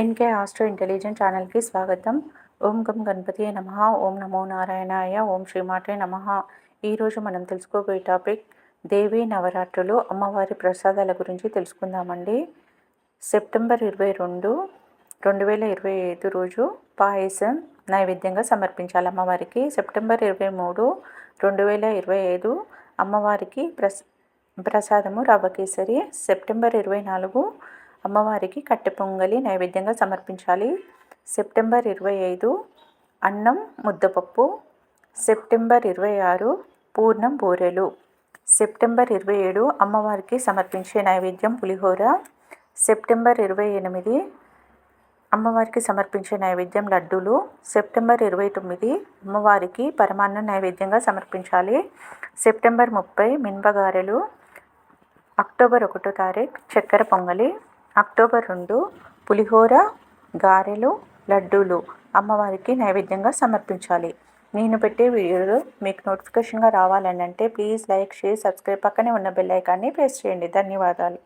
NK astro intelligent ఛానల్కి స్వాగతం. ఓం గం గణపతి నమ. ఓం నమో నారాయణాయ. ఓం శ్రీమాటే నమ. ఈరోజు మనం తెలుసుకోబోయే టాపిక్ దేవి నవరాత్రులు అమ్మవారి ప్రసాదాల గురించి తెలుసుకుందామండి. సెప్టెంబర్ ఇరవై రెండు రెండు వేల ఇరవై ఐదు రోజు పాయసం నైవేద్యంగా సమర్పించాలి అమ్మవారికి. సెప్టెంబర్ ఇరవై మూడు రెండు వేల ఇరవై ఐదు అమ్మవారికి ప్రస్ ప్రసాదము రవ్వ కేసరి. సెప్టెంబర్ ఇరవై నాలుగు అమ్మవారికి కట్టె పొంగలి నైవేద్యంగా సమర్పించాలి. సెప్టెంబర్ ఇరవై ఐదు అన్నం ముద్దపప్పు. సెప్టెంబర్ ఇరవై ఆరు పూర్ణం బూరెలు. సెప్టెంబర్ ఇరవై ఏడు అమ్మవారికి సమర్పించే నైవేద్యం పులిహోర. సెప్టెంబర్ ఇరవై ఎనిమిది అమ్మవారికి సమర్పించే నైవేద్యం లడ్డూలు. సెప్టెంబర్ ఇరవై తొమ్మిది అమ్మవారికి పరమాన్న నైవేద్యంగా సమర్పించాలి. సెప్టెంబర్ ముప్పై మిన్బగారెలు అక్టోబర్ ఒకటో తారీఖు చక్కెర పొంగలి. అక్టోబర్ రెండు పులిహోర గారెలు లడ్డూలు అమ్మవారికి నైవేద్యంగా సమర్పించాలి. నేను పెట్టే వీడియోలు మీకు నోటిఫికేషన్గా రావాలని అంటే ప్లీజ్ లైక్ షేర్ సబ్స్క్రైబ్ పక్కనే ఉన్న బెల్ ఐకాన్ని ప్రెస్ చేయండి. ధన్యవాదాలు.